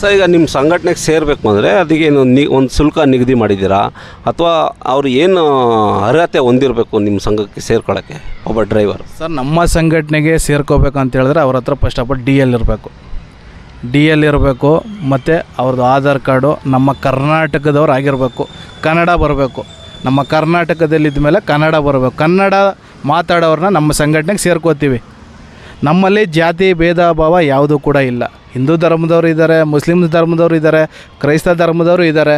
Sir ಈಗ ನಿಮ್ಮ ಸಂಘಟನೆಗೆ ಸೇರಬೇಕು ಅಂದರೆ ಅದಕ್ಕೆ ನಿ, ಒಂದು ಶುಲ್ಕ ನಿಗದಿ ಮಾಡಿದ್ದೀರಾ? ಅಥವಾ ಅವ್ರು ಏನು ಅರ್ಹತೆ ಹೊಂದಿರಬೇಕು ನಿಮ್ಮ ಸಂಘಕ್ಕೆ ಸೇರ್ಕೊಳ್ಳೋಕ್ಕೆ ಒಬ್ಬ ಡ್ರೈವರ್? ಸರ್, ನಮ್ಮ ಸಂಘಟನೆಗೆ ಸೇರ್ಕೋಬೇಕು ಅಂತ ಹೇಳಿದ್ರೆ ಅವ್ರ ಹತ್ರ first of all D L ಇರಬೇಕು. ಡಿ ಎಲ್ ಇರಬೇಕು, ಮತ್ತು ಅವ್ರದ್ದು ಆಧಾರ್ ಕಾರ್ಡು ನಮ್ಮ ಕರ್ನಾಟಕದವ್ರು ಆಗಿರಬೇಕು. ಕನ್ನಡ ಬರಬೇಕು. ನಮ್ಮ ಕರ್ನಾಟಕದಲ್ಲಿದ್ದ ಮೇಲೆ ಕನ್ನಡ ಬರಬೇಕು. ಕನ್ನಡ ಮಾತಾಡೋರನ್ನ ನಮ್ಮ ಸಂಘಟನೆಗೆ ಸೇರ್ಕೋತೀವಿ. ನಮ್ಮಲ್ಲಿ ಜಾತಿ, ಭೇದ, ಭಾವ ಯಾವುದೂ ಕೂಡ ಇಲ್ಲ. ಹಿಂದೂ ಧರ್ಮದವರು ಇದ್ದಾರೆ ಮುಸ್ಲಿಮ್ ಧರ್ಮದವರು ಇದ್ದಾರೆ ಕ್ರೈಸ್ತ ಧರ್ಮದವರು ಇದ್ದಾರೆ.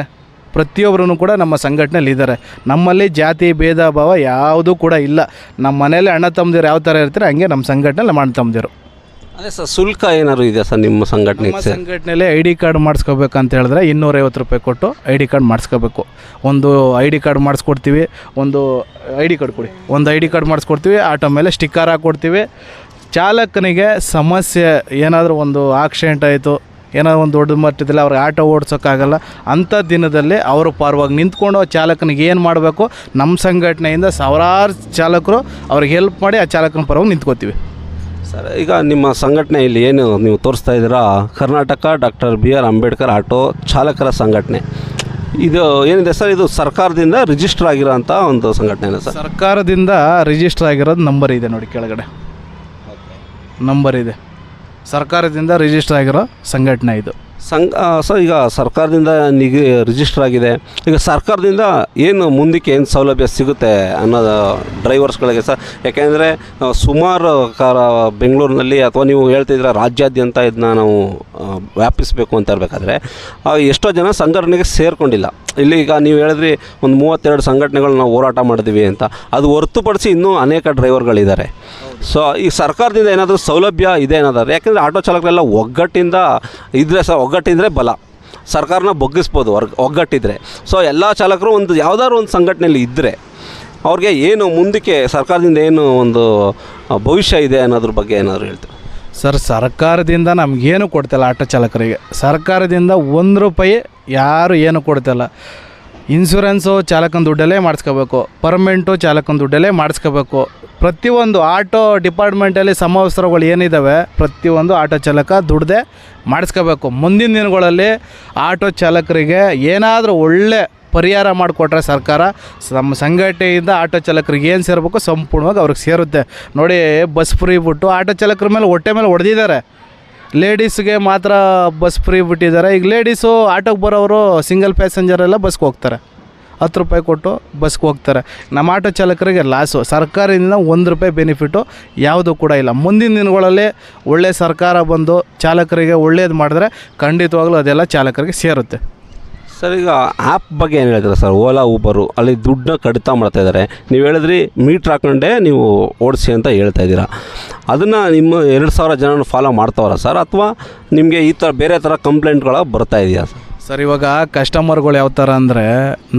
ಪ್ರತಿಯೊಬ್ಬರೂ ಕೂಡ ನಮ್ಮ ಸಂಘಟನೆಯಲ್ಲಿ ಇದ್ದಾರೆ. ನಮ್ಮಲ್ಲಿ ಜಾತಿ ಭೇದ ಭಾವ ಯಾವುದೂ ಕೂಡ ಇಲ್ಲ. ನಮ್ಮ ಮನೆಯಲ್ಲಿ ಅಣ್ಣ ತಮ್ಮದಿರು ಯಾವ ಥರ ಇರ್ತಾರೆ ಹಂಗೆ ನಮ್ಮ ಸಂಘಟನೆಯಲ್ಲಿ ಮಾಡಿ ಅಣ್ಣ ತಮ್ಮದಿರು. ಅದೇ ಸರ್ ಶುಲ್ಕ ಏನಾದ್ರು ಇದೆಯಾ ಸರ್ ನಿಮ್ಮ ಸಂಘಟನೆ ಸಂಘಟನೆಯಲ್ಲಿ ಐ ಡಿ ಕಾರ್ಡ್ ಮಾಡಿಸ್ಕೋಬೇಕಂತ ಹೇಳಿದ್ರೆ ಇನ್ನೂರೈವತ್ತು ರೂಪಾಯಿ ಕೊಟ್ಟು ಐ ಡಿ ಕಾರ್ಡ್ ಮಾಡಿಸ್ಕೋಬೇಕು. ಒಂದು ಐ ಡಿ ಕಾರ್ಡ್ ಮಾಡಿಸ್ಕೊಡ್ತೀವಿ ಒಂದು ಐ ಡಿ ಕಾರ್ಡ್ ಕೊಡಿ. ಒಂದು ಐ ಡಿ ಕಾರ್ಡ್ ಮಾಡಿಸ್ಕೊಡ್ತೀವಿ ಆಟೋ ಮೇಲೆ ಸ್ಟಿಕ್ಕರ್ ಹಾಕ್ಕೊಡ್ತೀವಿ ಚಾಲಕನಿಗೆ ಸಮಸ್ಯೆ ಏನಾದರೂ ಒಂದು ಆಕ್ಸಿಡೆಂಟ್ ಆಯಿತು ಏನಾದ್ರು ಒಂದು ದೊಡ್ಡ ಮಟ್ಟದಲ್ಲಿ ಅವ್ರಿಗೆ ಆಟೋ ಓಡಿಸೋಕ್ಕಾಗಲ್ಲ ಅಂಥ ದಿನದಲ್ಲಿ ಅವರು ಪರವಾಗಿ ನಿಂತ್ಕೊಂಡು ಆ ಚಾಲಕನಿಗೆ ಏನು ಮಾಡಬೇಕು? ನಮ್ಮ ಸಂಘಟನೆಯಿಂದ ಸಾವಿರಾರು ಚಾಲಕರು ಅವ್ರಿಗೆ ಹೆಲ್ಪ್ ಮಾಡಿ ಆ ಚಾಲಕನ ಪರವಾಗಿ ನಿಂತ್ಕೋತೀವಿ. ಸರ್ ಈಗ ನಿಮ್ಮ ಸಂಘಟನೆಯಲ್ಲಿ ಏನು ನೀವು ತೋರಿಸ್ತಾ ಇದ್ದೀರಾ? Karnataka doctor B R Ambedkar auto ಚಾಲಕರ ಸಂಘಟನೆ. ಇದು ಏನಿದೆ ಸರ್? ಇದು ಸರ್ಕಾರದಿಂದ ರಿಜಿಸ್ಟರ್ ಆಗಿರೋಂಥ ಒಂದು ಸಂಘಟನೆ ಸರ್? ಸರ್ಕಾರದಿಂದ ರಿಜಿಸ್ಟರ್ ಆಗಿರೋದು ನಂಬರ್ ಇದೆ ನೋಡಿ ಕೆಳಗಡೆ. ನಂಬರ್ ಇದೆ. ಸರ್ಕಾರದಿಂದ ರಿಜಿಸ್ಟರ್ ಆಗಿರೋ ಸಂಘಟನೆ ಇದು. ಸಂಘ ಸೊ, ಈಗ ಸರ್ಕಾರದಿಂದ ನಿಗ ರಿಜಿಸ್ಟರ್ ಆಗಿದೆ. ಈಗ ಸರ್ಕಾರದಿಂದ ಏನು ಮುಂದಕ್ಕೆ ಏನು ಸೌಲಭ್ಯ ಸಿಗುತ್ತೆ ಅನ್ನೋದು ಡ್ರೈವರ್ಸ್ಗಳಿಗೆ ಸರ್ ಯಾಕೆಂದರೆ ಸುಮಾರು ಕಾರ ಬೆಂಗಳೂರಿನಲ್ಲಿ ಅಥವಾ ನೀವು ಹೇಳ್ತಿದ್ರೆ ರಾಜ್ಯಾದ್ಯಂತ ಇದನ್ನ ನಾವು ವ್ಯಾಪಿಸಬೇಕು ಅಂತ ಇರಬೇಕಾದ್ರೆ ಎಷ್ಟೋ ಜನ ಸಂಘಟನೆಗೆ ಸೇರಿಕೊಂಡಿಲ್ಲ. ಇಲ್ಲಿ ಈಗ ನೀವು ಹೇಳಿದ್ರಿ, ಒಂದು ಮೂವತ್ತೆರಡು ಸಂಘಟನೆಗಳು ನಾವು ಹೋರಾಟ ಮಾಡಿದ್ವಿ ಅಂತ. ಅದು ಹೊರತುಪಡಿಸಿ ಇನ್ನೂ ಅನೇಕ ಡ್ರೈವರ್ಗಳಿದ್ದಾರೆ ಸೊ ಈ ಸರ್ಕಾರದಿಂದ ಏನಾದರೂ ಸೌಲಭ್ಯ ಇದೆ ಅನ್ನೋದಾದ್ರೆ, ಯಾಕೆಂದರೆ ಆಟೋ ಚಾಲಕರೆಲ್ಲ ಒಗ್ಗಟ್ಟಿಂದ ಇದ್ರೆ ಸಹ ಒಗ್ಗಟ್ಟಿದ್ರೆ ಬಲ. ಸರ್ಕಾರನ ಬಗ್ಗಿಸ್ಬೋದು ಹೊರ್ಗ್ ಒಗ್ಗಟ್ಟಿದ್ರೆ. ಸೊ ಎಲ್ಲ ಚಾಲಕರು ಒಂದು ಯಾವುದಾದ್ರು ಒಂದು ಸಂಘಟನೆಯಲ್ಲಿ ಇದ್ದರೆ ಅವ್ರಿಗೆ ಏನು ಮುಂದಕ್ಕೆ ಸರ್ಕಾರದಿಂದ ಏನು ಒಂದು ಭವಿಷ್ಯ ಇದೆ ಅನ್ನೋದ್ರ ಬಗ್ಗೆ ಏನಾದರೂ ಹೇಳ್ತೀವಿ ಸರ್, ಸರ್ಕಾರದಿಂದ ನಮಗೇನು ಕೊಡ್ತಿಲ್ಲ ಆಟೋ ಚಾಲಕರಿಗೆ. ಸರ್ಕಾರದಿಂದ ಒಂದು ರೂಪಾಯಿ ಯಾರು ಏನು ಕೊಡ್ತಿಲ್ಲ. ಇನ್ಶೂರೆನ್ಸು ಚಾಲಕನ ದುಡ್ಡಲ್ಲೇ ಮಾಡಿಸ್ಕೋಬೇಕು. ಪರ್ಮೆಂಟು ಚಾಲಕನ ದುಡ್ಡಲ್ಲೇ ಮಾಡಿಸ್ಕೋಬೇಕು. ಪ್ರತಿಯೊಂದು ಆಟೋ ಡಿಪಾರ್ಟ್ಮೆಂಟಲ್ಲಿ ಸಮವಸ್ತ್ರಗಳು ಏನಿದ್ದಾವೆ ಪ್ರತಿಯೊಂದು ಆಟೋ ಚಾಲಕ ದುಡ್ದೇ ಮಾಡಿಸ್ಕೋಬೇಕು. ಮುಂದಿನ ದಿನಗಳಲ್ಲಿ ಆಟೋ ಚಾಲಕರಿಗೆ ಏನಾದರೂ ಒಳ್ಳೆ ಪರಿಹಾರ ಮಾಡಿಕೊಟ್ರೆ ಸರ್ಕಾರ, ನಮ್ಮ ಸಂಘಟನೆಯಿಂದ ಆಟೋ ಚಾಲಕರಿಗೆ ಏನು ಸೇರಬೇಕು, ಸಂಪೂರ್ಣವಾಗಿ ಅವ್ರಿಗೆ ಸೇರುತ್ತೆ. ನೋಡಿ ಬಸ್ ಫ್ರೀ ಬಿಟ್ಟು ಆಟೋ ಚಾಲಕರ ಮೇಲೆ ಹೊಟ್ಟೆ ಮೇಲೆ ಹೊಡೆದಿದ್ದಾರೆ. ಲೇಡೀಸ್ಗೆ ಮಾತ್ರ ಬಸ್ ಫ್ರೀ ಬಿಟ್ಟಿದ್ದಾರೆ. ಈಗ ಲೇಡೀಸು ಆಟೋಗೆ ಬರೋರು ಸಿಂಗಲ್ ಪ್ಯಾಸೆಂಜರೆಲ್ಲ ಬಸ್ಗೆ ಹೋಗ್ತಾರೆ. ಹತ್ತು ರೂಪಾಯಿ ಕೊಟ್ಟು ಬಸ್ಗೆ ಹೋಗ್ತಾರೆ. ನಮ್ಮ ಆಟೋ ಚಾಲಕರಿಗೆ ಲಾಸು. ಸರ್ಕಾರದಿಂದ ಒಂದು ರೂಪಾಯಿ ಬೆನಿಫಿಟ್ಟು ಯಾವುದೂ ಕೂಡ ಇಲ್ಲ. ಮುಂದಿನ ದಿನಗಳಲ್ಲಿ ಒಳ್ಳೆಯ ಸರ್ಕಾರ ಬಂದು ಚಾಲಕರಿಗೆ ಒಳ್ಳೆಯದು ಮಾಡಿದ್ರೆ ಖಂಡಿತವಾಗ್ಲೂ ಅದೆಲ್ಲ ಚಾಲಕರಿಗೆ ಸೇರುತ್ತೆ. ಸರ್, ಈಗ ಆ್ಯಪ್ ಬಗ್ಗೆ ಏನು ಹೇಳ್ತೀರಾ ಸರ್? ಓಲಾ ಊಬರು ಅಲ್ಲಿ ದುಡ್ಡನ್ನ ಕಡಿತ ಮಾಡ್ತಾ ಇದ್ದಾರೆ. ನೀವು ಹೇಳಿದ್ರಿ ಮೀಟ್ರ್ ಹಾಕೊಂಡೇ ನೀವು ಓಡಿಸಿ ಅಂತ ಹೇಳ್ತಾ ಇದ್ದೀರಾ. ಅದನ್ನು ನಿಮ್ಮ ಎರಡು ಸಾವಿರ ಜನ ಫಾಲೋ ಮಾಡ್ತಾವ್ರ ಸರ್? ಅಥವಾ ನಿಮಗೆ ಈ ಥರ ಬೇರೆ ಥರ ಕಂಪ್ಲೇಂಟ್ಗಳು ಬರ್ತಾ ಇದೆಯಾ ಸರ್? ಸರ್, ಇವಾಗ ಕಸ್ಟಮರ್ಗಳು ಯಾವ ಥರ ಅಂದರೆ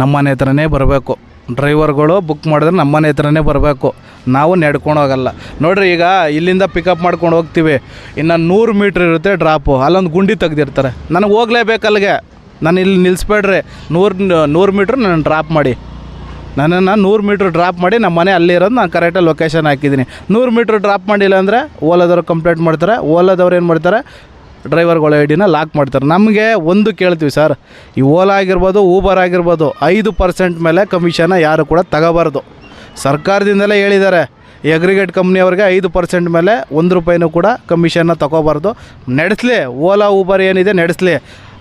ನಮ್ಮನೆ ಹತ್ರನೇ ಬರಬೇಕು. ಡ್ರೈವರ್ಗಳು ಬುಕ್ ಮಾಡಿದ್ರೆ ನಮ್ಮನೆ ಹತ್ರನೇ ಬರಬೇಕು. ನಾವು ನಡ್ಕೊಂಡು ಹೋಗಲ್ಲ. ನೋಡ್ರಿ, ಈಗ ಇಲ್ಲಿಂದ ಪಿಕಪ್ ಮಾಡ್ಕೊಂಡು ಹೋಗ್ತೀವಿ. ಇನ್ನು ನೂರು ಮೀಟ್ರ್ ಇರುತ್ತೆ ಡ್ರಾಪು ಅಲ್ಲೊಂದು ಗುಂಡಿ ತೆಗ್ದಿರ್ತಾರೆ. ನನಗೆ ಹೋಗ್ಲೇಬೇಕು ಅಲ್ಲಿಗೆ ನಾನು ಇಲ್ಲಿ ನಿಲ್ಲಿಸ್ಬೇಡ್ರಿ ನೂರು ನೂರು ಮೀಟ್ರ್ ನಾನು ಡ್ರಾಪ್ ಮಾಡಿ. ನನ್ನನ್ನು ನೂರು ಮೀಟ್ರ್ ಡ್ರಾಪ್ ಮಾಡಿ ನಮ್ಮ ಮನೆ ಅಲ್ಲೇ ಇರೋದು. ನಾನು ಕರೆಕ್ಟಾಗಿ ಲೊಕೇಶನ್ ಹಾಕಿದ್ದೀನಿ. ನೂರು ಮೀಟ್ರ್ ಡ್ರಾಪ್ ಮಾಡಿಲ್ಲ ಅಂದರೆ ಓಲಾದವ್ರು ಕಂಪ್ಲೇಂಟ್ ಮಾಡ್ತಾರೆ. ಓಲಾದವ್ರು ಏನು ಮಾಡ್ತಾರೆ? ಡ್ರೈವರ್ಗಳ ಡಿನ ಲಾಕ್ ಮಾಡ್ತಾರೆ. ನಮಗೆ ಒಂದು ಕೇಳ್ತೀವಿ ಸರ್ ಈ ಓಲಾ ಆಗಿರ್ಬೋದು ಊಬರ್ ಆಗಿರ್ಬೋದು, ಐದು ಪರ್ಸೆಂಟ್ ಮೇಲೆ ಕಮಿಷನ ಯಾರು ಕೂಡ ತಗೋಬಾರ್ದು. ಸರ್ಕಾರದಿಂದಲೇ ಹೇಳಿದ್ದಾರೆ. ಈ ಅಗ್ರಿಗೇಟ್ ಕಂಪ್ನಿಯವ್ರಿಗೆ ಐದು ಪರ್ಸೆಂಟ್ ಮೇಲೆ ಒಂದು ರೂಪಾಯಿನೂ ಕೂಡ ಕಮಿಷನ್ನ ತಗೋಬಾರ್ದು. ನಡೆಸಲಿ. ಓಲಾ ಊಬರ್ ಏನಿದೆ, ನಡೆಸಲಿ.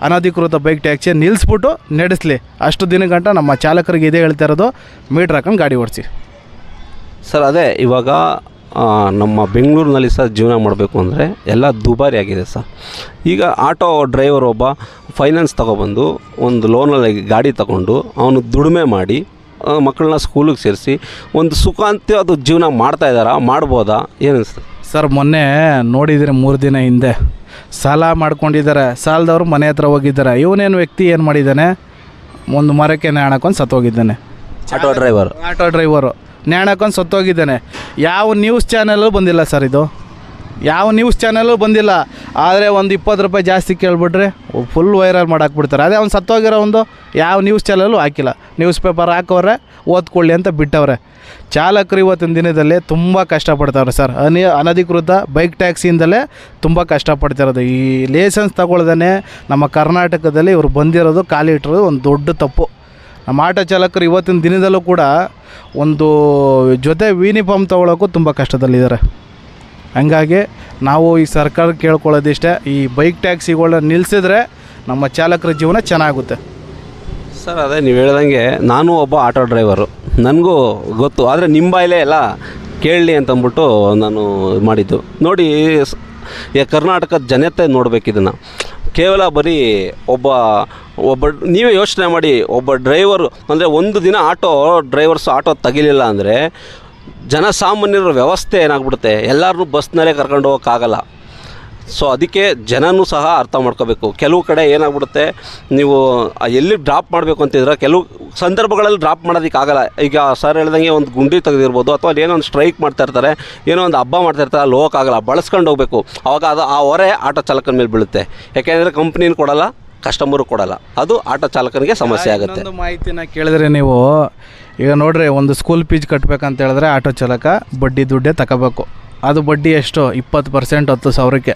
ಅನಧಿಕೃತ ಬೈಕ್ ಟ್ಯಾಕ್ಸಿ ನಿಲ್ಲಿಸ್ಬಿಟ್ಟು ನಡೆಸಲಿ. ಅಷ್ಟು ದಿನಗಂಟ ನಮ್ಮ ಚಾಲಕರಿಗೆ ಇದೇ ಹೇಳ್ತಾ ಇರೋದು. ಮೀಟ್ರ್ ಹಾಕೊಂಡು ಗಾಡಿ ಓಡಿಸಿ. ಸರ್ ಅದೇ ಇವಾಗ ನಮ್ಮ ಬೆಂಗಳೂರಿನಲ್ಲಿ ಸರ್ ಜೀವನ ಮಾಡಬೇಕು ಅಂದರೆ ಎಲ್ಲ ದುಬಾರಿ ಆಗಿದೆ ಸರ್. ಈಗ ಆಟೋ ಡ್ರೈವರ್ ಒಬ್ಬ ಫೈನಾನ್ಸ್ ತೊಗೊಬಂದು ಒಂದು ಲೋನಲ್ಲಿ ಗಾಡಿ ತಗೊಂಡು ಅವನು ದುಡಿಮೆ ಮಾಡಿ ಮಕ್ಕಳನ್ನ ಸ್ಕೂಲಿಗೆ ಸೇರಿಸಿ ಒಂದು ಸುಖಾಂತ್ಯ ಅದು ಜೀವನ ಮಾಡ್ತಾ ಇದ್ದಾರಾ ಮಾಡ್ಬೋದಾ? ಏನು ಸರ್ ಮೊನ್ನೆ ನೋಡಿದರೆ ಮೂರು ದಿನ ಹಿಂದೆ ಸಾಲ ಮಾಡ್ಕೊಂಡಿದ್ದಾರೆ. ಸಾಲದವ್ರು ಮನೆ ಹತ್ರ ಹೋಗಿದ್ದಾರೆ. ಇವನೇನು ವ್ಯಕ್ತಿ ಏನು ಮಾಡಿದ್ದಾನೆ? ಒಂದು ಮರಕ್ಕೆ ನ್ಯಾಣಕ್ಕೊಂದು ಸತ್ತೋಗಿದ್ದಾನೆ. Auto driver. Auto driver. ನ್ಯಾಣಕ್ಕೊಂದು ಸತ್ತೋಗಿದ್ದಾನೆ. ಯಾವ ನ್ಯೂಸ್ ಚಾನಲ್ಲೂ ಬಂದಿಲ್ಲ ಸರ್ ಇದು. ಯಾವ ನ್ಯೂಸ್ ಚಾನಲ್ಲೂ ಬಂದಿಲ್ಲ. ಆದರೆ ಒಂದು ಇಪ್ಪತ್ತು ರೂಪಾಯಿ ಜಾಸ್ತಿ ಕೇಳಿಬಿಟ್ರೆ ಫುಲ್ ವೈರಲ್ ಮಾಡಾಕ್ಬಿಡ್ತಾರೆ. ಅದೇ ಅವ್ನು ಸತ್ತೋಗಿರೋ ಒಂದು ಯಾವ ನ್ಯೂಸ್ ಚಾನಲ್ಲೂ ಹಾಕಿಲ್ಲ. ನ್ಯೂಸ್ ಪೇಪರ್ ಹಾಕೋರೆ ಓದ್ಕೊಳ್ಳಿ ಅಂತ ಬಿಟ್ಟವ್ರೆ. ಚಾಲಕರು ಇವತ್ತಿನ ದಿನದಲ್ಲಿ ತುಂಬ ಕಷ್ಟಪಡ್ತಾವ್ರೆ ಸರ್. ಅನಿ ಅನಧಿಕೃತ ಬೈಕ್ ಟ್ಯಾಕ್ಸಿಯಿಂದಲೇ ತುಂಬ ಕಷ್ಟಪಡ್ತಿರೋದು. ಈ ಲೈಸೆನ್ಸ್ ತಗೊಳ್ದೇ ನಮ್ಮ ಕರ್ನಾಟಕದಲ್ಲಿ ಇವರು ಬಂದಿರೋದು ಕಾಲಿಟ್ಟಿರೋದು ಒಂದು ದೊಡ್ಡ ತಪ್ಪು. ನಮ್ಮ ಆಟೋ ಚಾಲಕರು ಇವತ್ತಿನ ದಿನದಲ್ಲೂ ಕೂಡ ಒಂದು ಜೊತೆ ಯೂನಿಫಾರ್ಮ್ ತೊಗೊಳೋಕ್ಕೂ ತುಂಬ ಕಷ್ಟದಲ್ಲಿದ್ದಾರೆ. ಹಂಗಾಗಿ ನಾವು ಈ ಸರ್ಕಾರ ಕೇಳ್ಕೊಳ್ಳೋದಿಷ್ಟೇ, ಈ ಬೈಕ್ ಟ್ಯಾಕ್ಸಿಗಳನ್ನ ನಿಲ್ಲಿಸಿದ್ರೆ ನಮ್ಮ ಚಾಲಕರ ಜೀವನ ಚೆನ್ನಾಗುತ್ತೆ. ಸರ್, ಅದೇ ನೀವು ಹೇಳ್ದಂಗೆ ನಾನು ಒಬ್ಬ ಆಟೋ ಡ್ರೈವರು. ನನಗೂ ಗೊತ್ತು, ಆದರೆ ನಿಮ್ಮ ಬಾಯಲ್ಲೇ ಎಲ್ಲ ಕೇಳಲಿ ಅಂತಂದ್ಬಿಟ್ಟು ನಾನು ಮಾಡಿದ್ದು. ನೋಡಿ ಕರ್ನಾಟಕದ ಜನತೆ ನೋಡ್ಬೇಕು ಇದನ್ನು. ಕೇವಲ ಬರೀ ಒಬ್ಬ ಒಬ್ಬ, ನೀವೇ ಯೋಚನೆ ಮಾಡಿ ಒಬ್ಬ ಡ್ರೈವರು, ಅಂದರೆ ಒಂದು ದಿನ ಆಟೋ ಡ್ರೈವರ್ಸ್ ಆಟೋ ತೆಗಿಲಿಲ್ಲ ಅಂದರೆ ಜನಸಾಮಾನ್ಯರ ವ್ಯವಸ್ಥೆ ಏನಾಗ್ಬಿಡುತ್ತೆ? ಎಲ್ಲರನ್ನೂ ಬಸ್ನಲ್ಲೇ ಕರ್ಕೊಂಡು ಹೋಗೋಕ್ಕಾಗಲ್ಲ. ಸೊ ಅದಕ್ಕೆ ಜನನೂ ಸಹ ಅರ್ಥ ಮಾಡ್ಕೋಬೇಕು. ಕೆಲವು ಕಡೆ ಏನಾಗ್ಬಿಡುತ್ತೆ, ನೀವು ಎಲ್ಲಿ ಡ್ರಾಪ್ ಮಾಡಬೇಕು ಅಂತಿದ್ರೆ ಕೆಲವು ಸಂದರ್ಭಗಳಲ್ಲಿ ಡ್ರಾಪ್ ಮಾಡೋದಕ್ಕಾಗಲ್ಲ. ಈಗ ಸರ್ ಹೇಳ್ದಂಗೆ ಒಂದು ಗುಂಡಿ ತೆಗೆದಿರ್ಬೋದು, ಅಥವಾ ಏನೋ ಒಂದು ಸ್ಟ್ರೈಕ್ ಮಾಡ್ತಾ ಇರ್ತಾರೆ, ಏನೋ ಒಂದು ಹಬ್ಬ ಮಾಡ್ತಾ ಇರ್ತಾರೆ, ಅಲ್ಲಿ ಹೋಗೋಕ್ಕಾಗಲ್ಲ, ಬಳಸ್ಕೊಂಡು ಹೋಗಬೇಕು. ಅವಾಗ ಅದು ಆ ಹೊರೆ ಆಟೋ ಚಾಲಕನ ಮೇಲೆ ಬೀಳುತ್ತೆ. ಯಾಕೆಂದರೆ ಕಂಪ್ನಿನ ಕೊಡಲ್ಲ. ಕಸ್ಟಮರು ಕೊಡಲ್ಲ. ಅದು ಆಟೋ ಚಾಲಕನಿಗೆ ಸಮಸ್ಯೆ ಆಗುತ್ತೆ. ಇನ್ನೊಂದು ಮಾಹಿತಿನ ಕೇಳಿದ್ರೆ ನೀವು ಈಗ ನೋಡ್ರಿ ಒಂದು ಸ್ಕೂಲ್ ಫೀಸ್ ಕಟ್ಬೇಕಂತ ಹೇಳಿದ್ರೆ ಆಟೋ ಚಾಲಕ ಬಡ್ಡಿ ದುಡ್ಡೇ ತಗೋಬೇಕು. ಅದು ಬಡ್ಡಿ ಎಷ್ಟು? ಇಪ್ಪತ್ತು ಪರ್ಸೆಂಟ್ ಹತ್ತು ಸಾವಿರಕ್ಕೆ.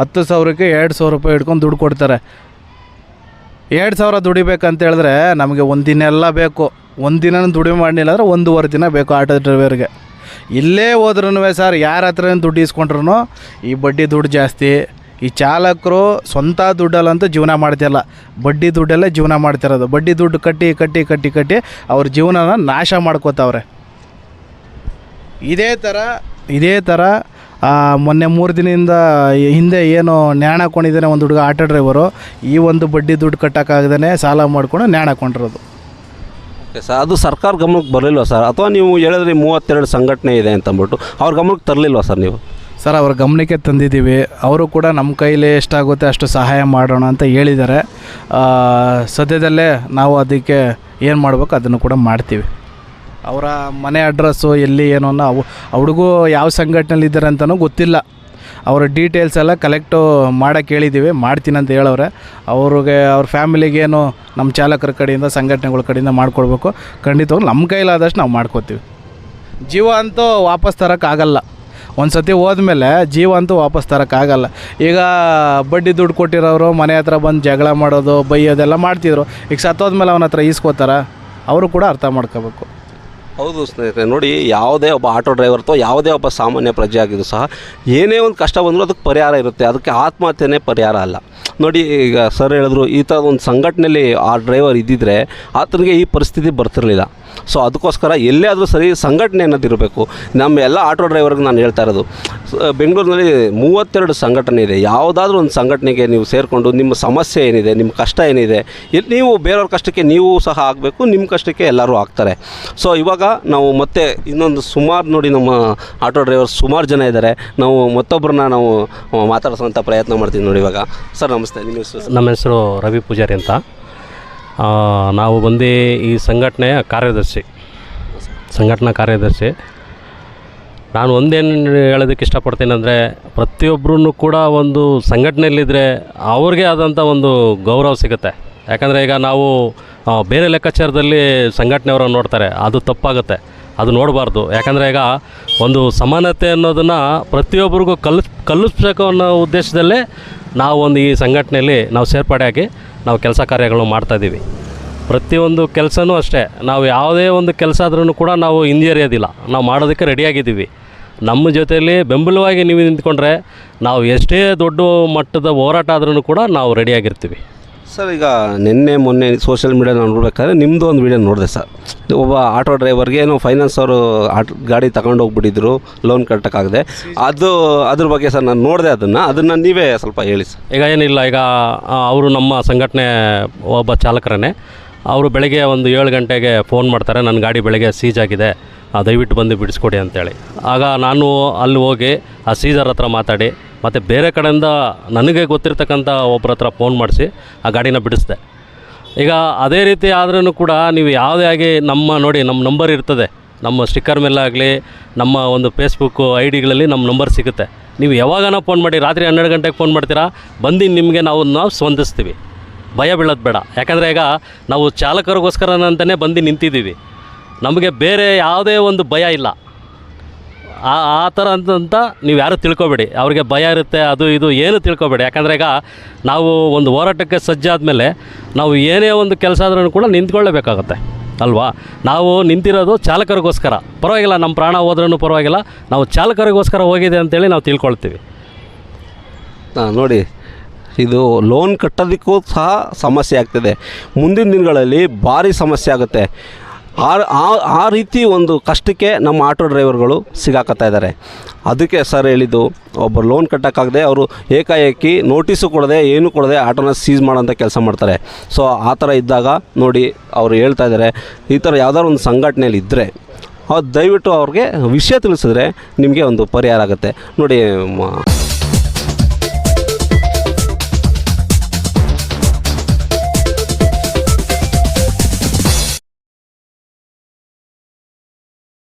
ಹತ್ತು ಸಾವಿರಕ್ಕೆ ಎರಡು ಸಾವಿರ ರೂಪಾಯಿ ಹಿಡ್ಕೊಂಡು ದುಡ್ಡು ಕೊಡ್ತಾರೆ. ಎರಡು ಸಾವಿರ ದುಡಿಬೇಕಂತ ಹೇಳಿದ್ರೆ ನಮಗೆ ಒಂದಿನ ಎಲ್ಲ ಬೇಕು. ಒಂದಿನ ದಿನ ದುಡಿಮೆ ಮಾಡಲಿಲ್ಲ ಅಂದ್ರೆ ಒಂದೂವರೆ ದಿನ ಬೇಕು ಆಟೋ ಡ್ರೈವರ್ಗೆ. ಇಲ್ಲೇ ಹೋದ್ರೂ ಸರ್ ಯಾರ ಹತ್ರ ದುಡ್ಡು ಇಸ್ಕೊಂಡ್ರು ಈ ಬಡ್ಡಿ ದುಡ್ಡು ಜಾಸ್ತಿ ಈ ಚಾಲಕರು ಸ್ವಂತ ದುಡ್ಡಲ್ಲಂತೂ ಜೀವನ ಮಾಡ್ತಿಲ್ಲ. ಬಡ್ಡಿ ದುಡ್ಡಲ್ಲೇ ಜೀವನ ಮಾಡ್ತಿರೋದು. ಬಡ್ಡಿ ದುಡ್ಡು ಕಟ್ಟಿ ಕಟ್ಟಿ ಕಟ್ಟಿ ಕಟ್ಟಿ ಅವ್ರ ಜೀವನನ ನಾಶ ಮಾಡ್ಕೋತಾವ್ರೆ. ಇದೇ ಥರ ಇದೇ ಥರ ಮೊನ್ನೆ ಮೂರು ದಿನದಿಂದ ಹಿಂದೆ ಏನು ನ್ಯಾಣ ಹಾಕೊಂಡಿದ್ದಾನೆ ಒಂದು ಹುಡುಗ ಆಟೋ ಡ್ರೈವರು. ಈ ಒಂದು ಬಡ್ಡಿ ದುಡ್ಡು ಕಟ್ಟೋಕ್ಕಾಗ್ದೇ ಸಾಲ ಮಾಡಿಕೊಂಡು ನ್ಯಾಣ ಹಾಕೊಂಡಿರೋದು ಓಕೆ ಸರ್ ಅದು ಸರ್ಕಾರ ಗಮನಕ್ಕೆ ಬರಲಿಲ್ವ ಸರ್ ಅಥವಾ ನೀವು ಹೇಳಿದ್ರಿ ಮೂವತ್ತೆರಡು ಸಂಘಟನೆ ಇದೆ ಅಂತಂದ್ಬಿಟ್ಟು ಅವ್ರ ಗಮನಕ್ಕೆ ತರಲಿಲ್ವ ಸರ್ ನೀವು? ಸರ್, ಅವ್ರ ಗಮನಕ್ಕೆ ತಂದಿದ್ದೀವಿ. ಅವರು ಕೂಡ ನಮ್ಮ ಕೈಲಿ ಎಷ್ಟಾಗುತ್ತೆ ಅಷ್ಟು ಸಹಾಯ ಮಾಡೋಣ ಅಂತ ಹೇಳಿದ್ದಾರೆ. ಸದ್ಯದಲ್ಲೇ ನಾವು ಅದಕ್ಕೆ ಏನು ಮಾಡಬೇಕು ಅದನ್ನು ಕೂಡ ಮಾಡ್ತೀವಿ. ಅವರ ಮನೆ ಅಡ್ರೆಸ್ಸು, ಎಲ್ಲಿ ಏನು ಅನ್ನೋ ಅವು ಅವ್ರಿಗೂ ಯಾವ ಸಂಘಟನೆಯಲ್ಲಿ ಇದ್ದಾರೆ ಅಂತಲೂ ಗೊತ್ತಿಲ್ಲ. ಅವರ ಡೀಟೇಲ್ಸ್ ಎಲ್ಲ ಕಲೆಕ್ಟು ಮಾಡೋಕ್ಕೆ ಹೇಳಿದ್ದೀವಿ, ಮಾಡ್ತೀನಿ ಅಂತ ಹೇಳವ್ರೆ. ಅವ್ರಿಗೆ ಅವ್ರ ಫ್ಯಾಮಿಲಿಗೇನು ನಮ್ಮ ಚಾಲಕರ ಕಡೆಯಿಂದ, ಸಂಘಟನೆಗಳ ಕಡೆಯಿಂದ ಮಾಡಿಕೊಡ್ಬೇಕು. ಖಂಡಿತವಾಗ್ಲೂ ನಮ್ಮ ಕೈಲಾದಷ್ಟು ನಾವು ಮಾಡ್ಕೋತೀವಿ. ಜೀವ ಅಂತೂ ವಾಪಸ್ ತರೋಕ್ಕಾಗಲ್ಲ. ಒಂದು ಸತಿ ಹೋದ್ಮೇಲೆ ಜೀವ ಅಂತೂ ವಾಪಸ್ ತರೋಕ್ಕಾಗಲ್ಲ. ಈಗ ಬಡ್ಡಿ ದುಡ್ಡು ಕೊಟ್ಟಿರೋರು, ಮನೆ ಹತ್ರ ಬಂದು ಜಗಳ ಮಾಡೋದು, ಬೈಯೋದೆಲ್ಲ ಮಾಡ್ತಿದ್ರು. ಈಗ ಸತ್ತೋದ್ಮೇಲೆ ಅವನ ಹತ್ರ ಈಸ್ಕೋತಾರ, ಅವರು ಕೂಡ ಅರ್ಥ ಮಾಡ್ಕೋಬೇಕು. ಹೌದು ಸ್ನೇಹಿತರೆ, ನೋಡಿ ಯಾವುದೇ ಒಬ್ಬ ಆಟೋ ಡ್ರೈವರ್ ಅಥವಾ ಯಾವುದೇ ಒಬ್ಬ ಸಾಮಾನ್ಯ ಪ್ರಜೆ ಆಗಿದ್ರು ಸಹ ಏನೇ ಒಂದು ಕಷ್ಟ ಬಂದರೂ ಅದಕ್ಕೆ ಪರಿಹಾರ ಇರುತ್ತೆ. ಅದಕ್ಕೆ ಆತ್ಮಹತ್ಯೆನೇ ಪರಿಹಾರ ಅಲ್ಲ. ನೋಡಿ, ಈಗ ಸರ್ ಹೇಳಿದ್ರು ಈ ಥರದ ಒಂದು ಸಂಘಟನೆಯಲ್ಲಿ ಆ ಡ್ರೈವರ್ ಇದ್ದಿದ್ರೆ ಆತನಿಗೆ ಈ ಪರಿಸ್ಥಿತಿ ಬರ್ತಿರಲಿಲ್ಲ. ಸೊ ಅದಕ್ಕೋಸ್ಕರ ಎಲ್ಲೇ ಆದರೂ ಸರಿ ಸಂಘಟನೆ ಅನ್ನೋದಿರಬೇಕು ನಮ್ಮ ಎಲ್ಲ ಆಟೋ ಡ್ರೈವರ್ಗೆ ನಾನು ಹೇಳ್ತಾ ಇರೋದು. ಬೆಂಗಳೂರಿನಲ್ಲಿ ಮೂವತ್ತೆರಡು ಸಂಘಟನೆ ಇದೆ. ಯಾವುದಾದ್ರೂ ಒಂದು ಸಂಘಟನೆಗೆ ನೀವು ಸೇರಿಕೊಂಡು ನಿಮ್ಮ ಸಮಸ್ಯೆ ಏನಿದೆ ನಿಮ್ಮ ಕಷ್ಟ ಏನಿದೆ ನೀವು ಬೇರೆಯವ್ರ ಕಷ್ಟಕ್ಕೆ ನೀವು ಸಹ ಆಗಬೇಕು ನಿಮ್ಮ ಕಷ್ಟಕ್ಕೆ ಎಲ್ಲರೂ ಆಗ್ತಾರೆ. ಸೊ ಇವಾಗ ನಾವು ಮತ್ತೆ ಇನ್ನೊಂದು ಸುಮಾರು ನೋಡಿ ನಮ್ಮ ಆಟೋ ಡ್ರೈವರ್ ಸುಮಾರು ಜನ ಇದ್ದಾರೆ ನಾವು ಮತ್ತೊಬ್ಬರನ್ನ ನಾವು ಮಾತಾಡ್ಸೋಂಥ ಪ್ರಯತ್ನ ಮಾಡ್ತೀವಿ ನೋಡಿ ಇವಾಗ. ಸರ್ ನಮಸ್ತೆ. ನಿಮ್ಮ ಹೆಸರು ನಮ್ಮ ಹೆಸರು ರವಿ ಪೂಜಾರಿ ಅಂತ. ನಾವು ಬಂದು ಈ ಸಂಘಟನೆಯ ಕಾರ್ಯದರ್ಶಿ. ಸಂಘಟನಾ ಕಾರ್ಯದರ್ಶಿ. ನಾನು ಒಂದೇನು ಹೇಳೋದಕ್ಕೆ ಇಷ್ಟಪಡ್ತೀನಿ ಅಂದರೆ ಪ್ರತಿಯೊಬ್ಬರೂ ಕೂಡ ಒಂದು ಸಂಘಟನೆಯಲ್ಲಿದ್ದರೆ ಅವ್ರಿಗೆ ಆದಂಥ ಒಂದು ಗೌರವ ಸಿಗುತ್ತೆ. ಯಾಕಂದರೆ ಈಗ ನಾವು ಬೇರೆ ಲೆಕ್ಕಾಚಾರದಲ್ಲಿ ಸಂಘಟನೆಯವ್ರನ್ನ ನೋಡ್ತಾರೆ, ಅದು ತಪ್ಪಾಗುತ್ತೆ, ಅದು ನೋಡಬಾರ್ದು. ಯಾಕಂದರೆ ಈಗ ಒಂದು ಸಮಾನತೆ ಅನ್ನೋದನ್ನು ಪ್ರತಿಯೊಬ್ಬರಿಗೂ ಕಲಿಸ್ ಕಲಿಸ್ಬೇಕು ಅನ್ನೋ ಉದ್ದೇಶದಲ್ಲೇ ನಾವು ಒಂದು ಈ ಸಂಘಟನೆಯಲ್ಲಿ ನಾವು ಸೇರ್ಪಡೆಯಾಗಿ ನಾವು ಕೆಲಸ ಕಾರ್ಯಗಳು ಮಾಡ್ತಾಯಿದ್ದೀವಿ ಪ್ರತಿಯೊಂದು ಕೆಲಸನೂ ಅಷ್ಟೇ, ನಾವು ಯಾವುದೇ ಒಂದು ಕೆಲಸ ಆದ್ರೂ ಕೂಡ ನಾವು ಹಿಂಜರಿಯೋದಿಲ್ಲ. ನಾವು ಮಾಡೋದಕ್ಕೆ ರೆಡಿಯಾಗಿದ್ದೀವಿ ನಮ್ಮ ಜೊತೆಯಲ್ಲಿ ಬೆಂಬಲವಾಗಿ ನೀವು ನಿಂತ್ಕೊಂಡ್ರೆ ನಾವು ಎಷ್ಟೇ ದೊಡ್ಡ ಮಟ್ಟದ ಹೋರಾಟ ಆದ್ರೂ ಕೂಡ ನಾವು ರೆಡಿಯಾಗಿರ್ತೀವಿ ಸರ್, ಈಗ ನಿನ್ನೆ, ಮೊನ್ನೆ ಸೋಷಿಯಲ್ ಮೀಡಿಯಾ ನೋಡ್ಬೇಕಾದ್ರೆ ನಿಮ್ಮದು ಒಂದು ವಿಡಿಯೋ ನೋಡಿದೆ ಸರ್. ಒಬ್ಬ ಆಟೋ ಡ್ರೈವರ್ಗೆ ಏನೋ ಫೈನಾನ್ಸ್ ಅವರು ಆಟೋ, ಗಾಡಿ ತಗೊಂಡು ಹೋಗ್ಬಿಟ್ಟಿದ್ರು ಲೋನ್ ಕಟ್ಟೋಕ್ಕಾಗದೆ. ಅದು, ಅದ್ರ ಬಗ್ಗೆ ಸರ್ ನಾನು ನೋಡಿದೆ ಅದನ್ನು. ಅದನ್ನು ನೀವೇ ಸ್ವಲ್ಪ ಹೇಳಿ ಸರ್. ಈಗ ಏನಿಲ್ಲ, ಈಗ ಅವರು ನಮ್ಮ ಸಂಘಟನೆ ಒಬ್ಬ ಚಾಲಕರನ್ನೇ. ಅವರು ಬೆಳಗ್ಗೆ ಒಂದು ಏಳು ಗಂಟೆಗೆ ಫೋನ್ ಮಾಡ್ತಾರೆ ನನ್ನ ಗಾಡಿ ಬೆಳಗ್ಗೆ ಸೀಜ್ ಆಗಿದೆ. ದಯವಿಟ್ಟು ಬಂದು ಬಿಡಿಸ್ಕೊಡಿ ಅಂತೇಳಿ. ಆಗ ನಾನು ಅಲ್ಲಿ ಹೋಗಿ ಆ ಸೀಜರ್ ಹತ್ರ ಮಾತಾಡಿ ಮತ್ತು ಬೇರೆ ಕಡೆಯಿಂದ ನನಗೆ ಗೊತ್ತಿರ್ತಕ್ಕಂಥ ಒಬ್ಬರ ಹತ್ರ ಫೋನ್ ಮಾಡಿಸಿ ಆ ಗಾಡಿನ ಬಿಡಿಸ್ದೆ. ಈಗ ಅದೇ ರೀತಿ ಆದ್ರೂ ಕೂಡ ನೀವು ಯಾವುದೇ ಆಗಿ ನಮ್ಮ ನೋಡಿ ನಮ್ಮ ನಂಬರ್ ಇರ್ತದೆ. ನಮ್ಮ ಸ್ಟಿಕ್ಕರ್ ಮೇಲಾಗಲಿ ನಮ್ಮ ಒಂದು ಫೇಸ್ಬುಕ್ ಐ ಡಿಗಳಲ್ಲಿ ನಮ್ಮ ನಂಬರ್ ಸಿಗುತ್ತೆ. ನೀವು ಯಾವಾಗನ ಫೋನ್ ಮಾಡಿ, ರಾತ್ರಿ ಹನ್ನೆರಡು ಗಂಟೆಗೆ ಫೋನ್ ಮಾಡ್ತೀರಾ? ಬಂದು ನಿಮಗೆ ನಾವು ನಾವು ಸ್ಪಂದಿಸ್ತೀವಿ. ಭಯ ಬೀಳೋದು ಬೇಡ. ಯಾಕಂದರೆ ಈಗ ನಾವು ಚಾಲಕರಿಗೋಸ್ಕರ ಅಂತಲೇ ಬಂದು ನಿಂತಿದ್ದೀವಿ. ನಮಗೆ ಬೇರೆ ಯಾವುದೇ ಒಂದು ಭಯ ಇಲ್ಲ. ಆ ಆ ಥರ ಅಂತ ನೀವು ಯಾರು ತಿಳ್ಕೊಬೇಡಿ. ಅವರಿಗೆ ಭಯ ಇರುತ್ತೆ, ಅದು ಇದು ಏನು ತಿಳ್ಕೊಬೇಡಿ. ಯಾಕಂದರೆ ಈಗ ನಾವು ಒಂದು ಹೋರಾಟಕ್ಕೆ ಸಜ್ಜಾದಮೇಲೆ ನಾವು ಏನೇ ಒಂದು ಕೆಲಸ ಆದ್ರೂ ಕೂಡ ನಿಂತ್ಕೊಳ್ಳೇಬೇಕಾಗತ್ತೆ, ಅಲ್ವಾ? ನಾವು ನಿಂತಿರೋದು ಚಾಲಕರಿಗೋಸ್ಕರ. ಪರವಾಗಿಲ್ಲ, ನಮ್ಮ ಪ್ರಾಣ ಹೋದ್ರೂ ಪರವಾಗಿಲ್ಲ. ನಾವು ಚಾಲಕರಿಗೋಸ್ಕರ ಹೋಗಿದೆ ಅಂತೇಳಿ ನಾವು ತಿಳ್ಕೊಳ್ತೀವಿ. ಹಾಂ ನೋಡಿ, ಇದು ಲೋನ್ ಕಟ್ಟೋದಕ್ಕೂ ಸಹ ಸಮಸ್ಯೆ ಆಗ್ತಿದೆ. ಮುಂದಿನ ದಿನಗಳಲ್ಲಿ ಭಾರಿ ಸಮಸ್ಯೆ ಆಗುತ್ತೆ. ಆ ಆ- ರೀತಿ ಒಂದು ಕಷ್ಟಕ್ಕೆ ನಮ್ಮ ಆಟೋ ಡ್ರೈವರ್ಗಳು ಸಿಗಾಕತ್ತಾ ಇದ್ದಾರೆ. ಅದಕ್ಕೆ ಸರ್ ಹೇಳಿದ್ದು ಒಬ್ಬರು ಲೋನ್ ಕಟ್ಟೋಕ್ಕಾಗದೆ ಅವರು ಏಕಾಏಕಿ ನೋಟಿಸು ಕೊಡದೆ ಏನು ಕೊಡದೆ ಆಟೋನ ಸೀಸ್ ಮಾಡೋಂಥ ಕೆಲಸ ಮಾಡ್ತಾರೆ. ಸೊ, ಆ ಥರ ಇದ್ದಾಗ ನೋಡಿ ಅವರು ಹೇಳ್ತಾ ಇದ್ದಾರೆ, ಈ ಥರ ಯಾವ್ದಾದ್ರು ಒಂದು ಸಂಘಟನೆಯಲ್ಲಿ ಇದ್ದರೆ ಅದು ದಯವಿಟ್ಟು ಅವ್ರಿಗೆ ವಿಷಯ ತಿಳಿಸಿದ್ರೆ ನಿಮಗೆ ಒಂದು ಪರಿಹಾರ ಆಗುತ್ತೆ. ನೋಡಿ